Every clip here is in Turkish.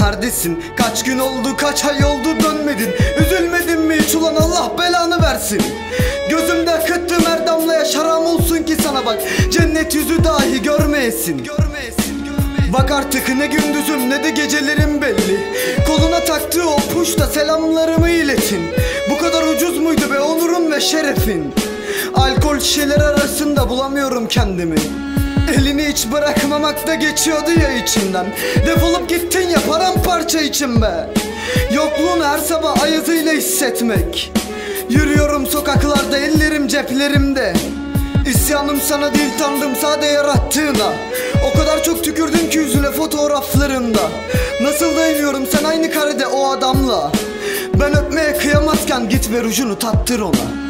Neredesin? Kaç gün oldu, kaç ay oldu? Dönmedin. Üzülmedin mi hiç? Ulan Allah belanı versin. Gözümde akıttığım her damla yaş haram olsun ki sana bak. Cennet yüzü dahi görmeyesin. Bak artık ne gündüzüm ne de gecelerim belli. Koluna taktığı o puşta selamlarımı iletin. Bu kadar ucuz muydu be onurun ve şerefin? Alkol şişeler arasında bulamıyorum kendimi Elini hiç bırakmamak da geçiyordu ya içimden Defolup gittin ya paramparça içim be Yokluğunu her sabah ayazıyla hissetmek. Yürüyorum sokaklarda ellerim ceplerimde. İsyanım sana değil tanrım sade yarattığına. O kadar çok tükürdün ki yüzüne fotoğraflarında. Nasıl dayanıyorum sen aynı karede o adamla. Ben öpmeye kıyamazken git ver ucunu tattır ona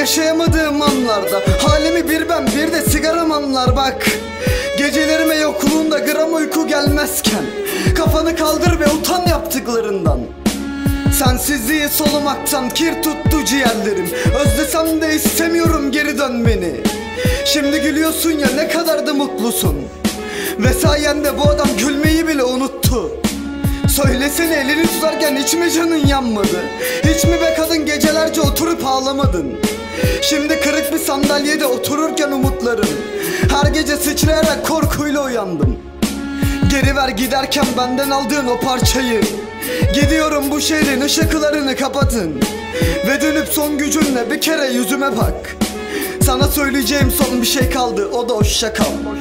yaşayamadığım anlarda. Halimi bir ben bir de sigaram anlar bak. Gecelerime yokluğunda gram uyku gelmezken Kafanı kaldır ve utan yaptıklarından. Sensizliği solumaktan kir tuttu ciğerlerim. Özlesem de istemiyorum geri dönmeni Şimdi gülüyorsun ya ne kadar da mutlusun. Ve sayende bu adam gülmeyi bile unuttu. Söylesene elini tutarken hiç mi canın yanmadı? Hiç mi be kadın gecelerce oturup ağlamadın? Şimdi kırık bir sandalyede otururken umutlarım. Her gece sıçrayarak korkuyla uyandım. Geri ver giderken benden aldığın o parçayı. Gidiyorum bu şehrin ışıklarını kapatın. Ve dönüp son gücünle bir kere yüzüme bak. Sana söyleyeceğim son bir şey kaldı o da hoşça kal